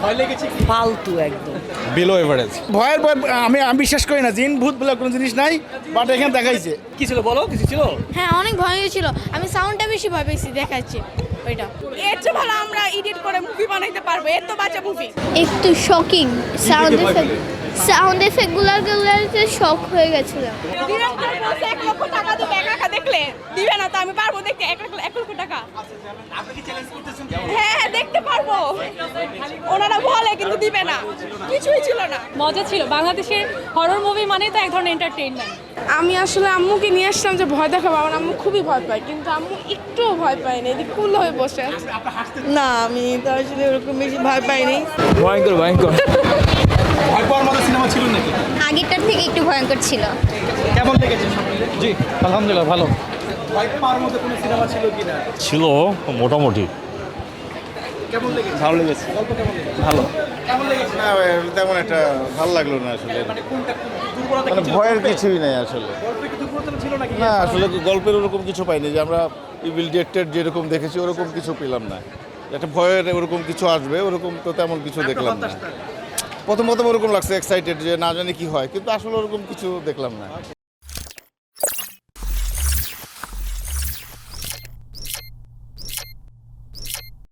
ভয় লেগেছে ফালতু একদম। বিলো এভারেজ ভয়ের ভয় আমি আমি বিশ্বাস করি না জিন ভূত বলে কোনো জিনিস নাই বাট এখানে দেখাইছে। কি ছিল বলো? কিছু ছিল? হ্যাঁ অনেক ভয় ছিল আমি সাউন্ডটা বেশি ভয় পেয়েছি দেখাচ্ছি। ওইটা। এর চেয়ে ভালো আমরা এডিট করে মুভি বানাইতে পারব। মুভি একটু শকিং সাউন্ড এফেক্ট সাউন্ড এফেক্টগুলোর গুলোতে শক হয়ে গেছিলাম। এক লক্ষ টাকা দিবে একা একা দেখলে? দিবে না তো আমি পারব দেখতে এক লক্ষ এক লক্ষ টাকা হ্যাঁ হ্যাঁ দেখতে পারব ওনারা কিন্তু দিবে না। কিছুই ছিল না। মজা ছিল। বাংলাদেশের হরর মুভি মানে তো এক ধরনের এন্টারটেইনমেন্ট আমি আসলে আম্মুকে নিয়ে আসলাম যে ভয় দেখাবো। আমার আম্মু খুবই ভয় পায় কিন্তু আম্মু একটুও ভয় পায় না এদিক কুল হয়ে বসে না আমি তো আসলে ওরকম বেশি ভয় পাইনি। ভয়ঙ্কর ভয়ঙ্কর। ভয় পাওয়ার মতো সিনেমা ছিল নাকি? আগেরটার থেকে একটু ভয়ঙ্কর ছিল। কেমন লেগেছে জি আলহামদুলিল্লাহ ভালো। ভয় পাওয়ার মতো কোনো সিনেমা ছিল কিনা? ছিল মোটামুটি। কেমন লেগেছে? ভালো লেগেছে। গল্প কেমন লেগেছে? ভালো। কেমন লেগেছে? না তেমন একটা ভালো লাগল না আসলে। মানে কোনটা মানে ভয়ের কিছুই নেই আসলে। গল্পে কি দুর্বলতা ছিল নাকি? না আসলে গল্পের ওরকম কিছু পাইনি যে আমরা ইভিল ডিরেক্টেড যেরকম দেখেছি ওরকম কিছু পেলাম না। একটা ভয়ের ওরকম কিছু আসবে ওরকম তো তেমন কিছু দেখলাম না। প্রথম প্রথম ওরকম লাগছে এক্সাইটেড যে না জানি কি হয় কিন্তু আসলে ওরকম কিছু দেখলাম না।